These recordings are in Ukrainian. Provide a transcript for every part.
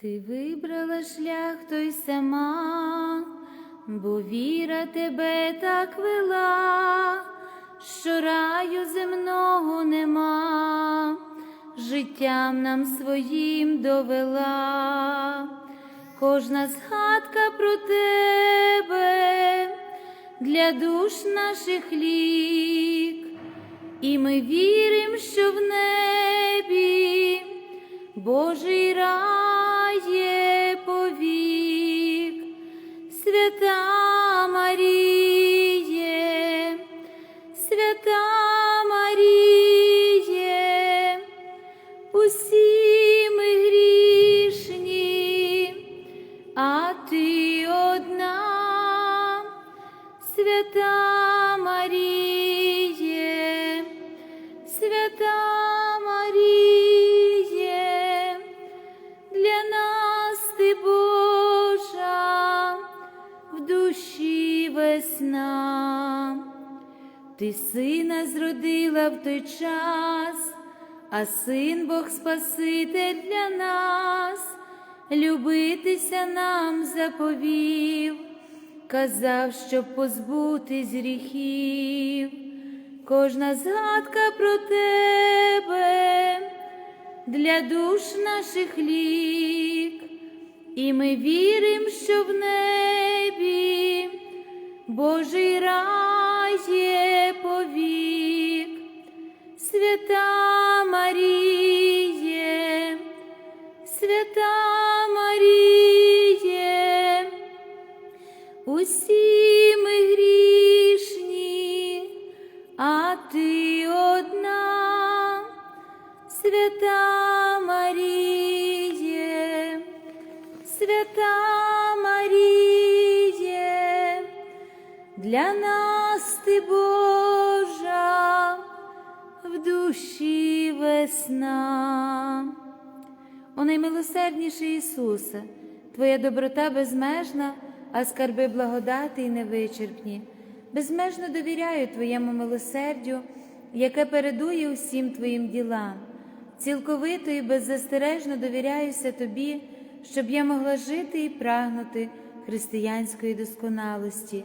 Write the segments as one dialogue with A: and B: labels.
A: Ти вибрала шлях той сама, бо віра тебе так вела, що раю земного нема, життям нам своїм довела, кожна згадка про тебе для душ наших лік, і ми віримо, що в небі. Божий рай весна, ти сина зродила в той час, а син Бог Спаситель для нас, любитися нам заповів, казав, щоб позбутись гріхів, кожна згадка про тебе для душ наших лік, і ми віримо, що в небі Божий рай є повік, свята для нас ти Божа, в душі весна. О наймилосердніший Ісусе, Твоя доброта безмежна, а скарби благодати й невичерпні. Безмежно довіряю Твоєму милосердю, яке передує усім Твоїм ділам. Цілковито і беззастережно довіряюся Тобі, щоб я могла жити і прагнути християнської досконалості.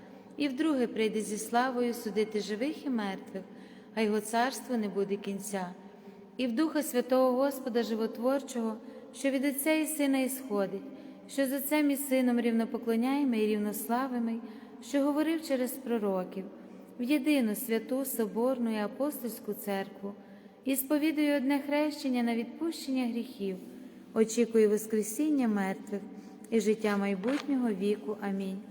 A: і вдруге прийде зі славою судити живих і мертвих, а його царство не буде кінця. І в Духа Святого Господа Животворчого, що від Отця і Сина ісходить, що з Отцем і Сином рівнопоклоняємо і рівнославимо, що говорив через пророків, в єдину святу Соборну і апостольську церкву, і сповідую одне хрещення на відпущення гріхів, очікую Воскресіння мертвих і життя майбутнього віку. Амінь.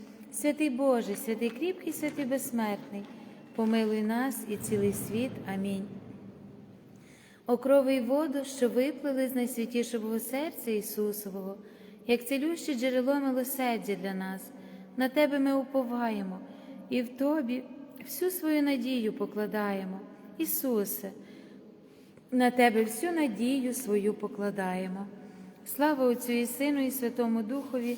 A: Святий Боже, святий кріпкий, святий безсмертний, помилуй нас і цілий світ. Амінь. Окрови й воду, що виплили з найсвятішого серця Ісусового, як цілюще джерело милосердя для нас, на Тебе ми уповаємо і в Тобі всю свою надію покладаємо. Ісусе, на Тебе всю надію свою покладаємо. Слава Отцю і Сину, і Святому Духові,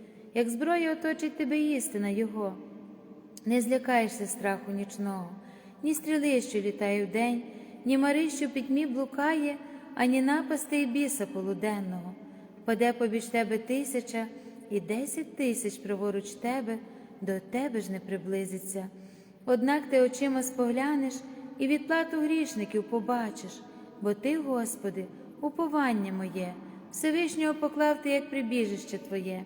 A: як зброя оточить тебе істина Його. Не злякаєшся страху нічного, ні стріли, що літає вдень, ні мари, що пітьмі блукає, ані напасти й біса полуденного. Впаде побіж тебе тисяча і десять тисяч праворуч тебе, до тебе ж не приблизиться. Однак ти очима споглянеш і відплату грішників побачиш, бо ти, Господи, уповання моє, Всевишнього поклав ти як прибіжище Твоє,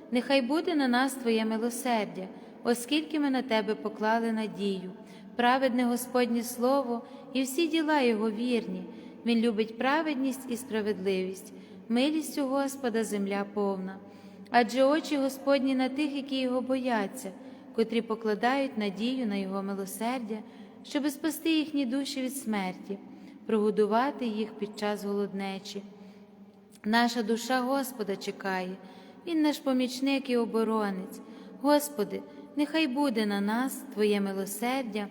A: нехай буде на нас Твоє милосердя, оскільки ми на Тебе поклали надію, праведне Господнє Слово і всі діла Його вірні. Він любить праведність і справедливість, милістю Господа земля повна. Адже очі Господні на тих, які його бояться, котрі покладають надію на Його милосердя, щоби спасти їхні душі від смерті, прогодувати їх під час голоднечі. Наша душа Господа чекає, Він наш помічник і оборонець. Господи, нехай буде на нас Твоє милосердя,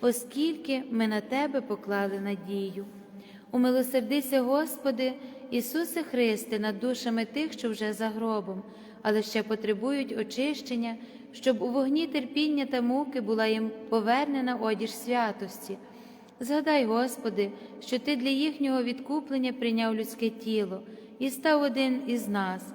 A: оскільки ми на Тебе поклали надію. Умилосердися, Господи, Ісусе Христе, над душами тих, що вже за гробом, але ще потребують очищення, щоб у вогні терпіння та муки була їм повернена одіж святості. Згадай, Господи, що Ти для їхнього відкуплення прийняв людське тіло і став один із нас.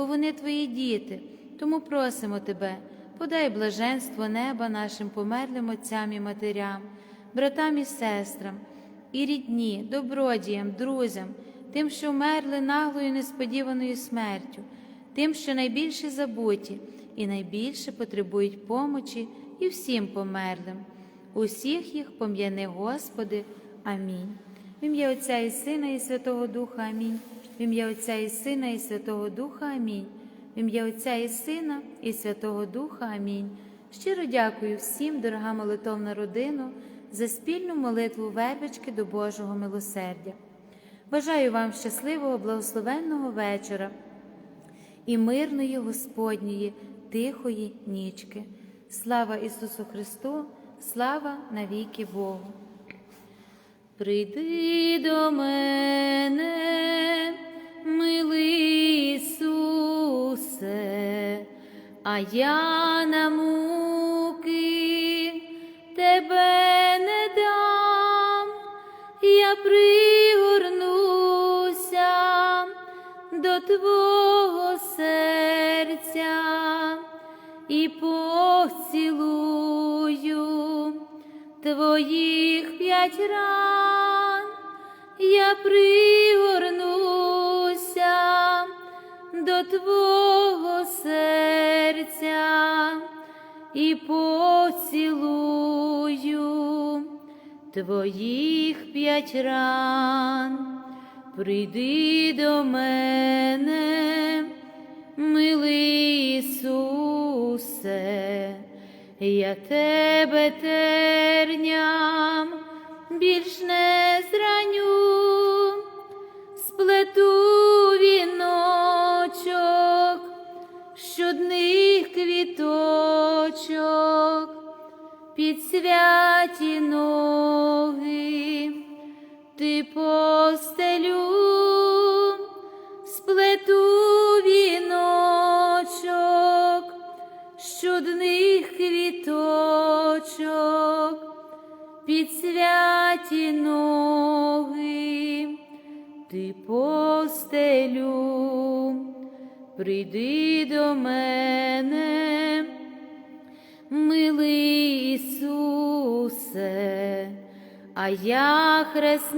A: бо вони твої діти. Тому просимо тебе, подай блаженство неба нашим померлим отцям і матерям, братам і сестрам, і рідні, добродіям, друзям, тим, що вмерли наглою несподіваною смертю, тим, що найбільше забуті і найбільше потребують помочі, і всім померлим. Усіх їх пом'яни, Господи. Амінь. В ім'я Отця і Сина, і Святого Духа Амінь. В ім'я Отця і Сина, і Святого Духа Амінь. В ім'я Отця і Сина, і Святого Духа Амінь. Щиро дякую всім, дорога молитовна родину, за спільну молитву вервички до Божого милосердя. Бажаю вам щасливого, благословенного вечора і мирної Господньої, тихої нічки. Слава Ісусу Христу, слава навіки Богу. Прийди до мене, милий Ісусе, а я на муки тебе не дам, я пригорнуся до Твого серця і поцілую твоїх п'ять ран, я пригорнуся до Твого серця і поцілую твоїх п'ять ран. Прийди до мене, милий Ісусе, я тебе терням більш не святі ноги ти постелю, сплету віночок, щодних квіточок, під святі ноги, ти постелю, прийди до мене, я хрест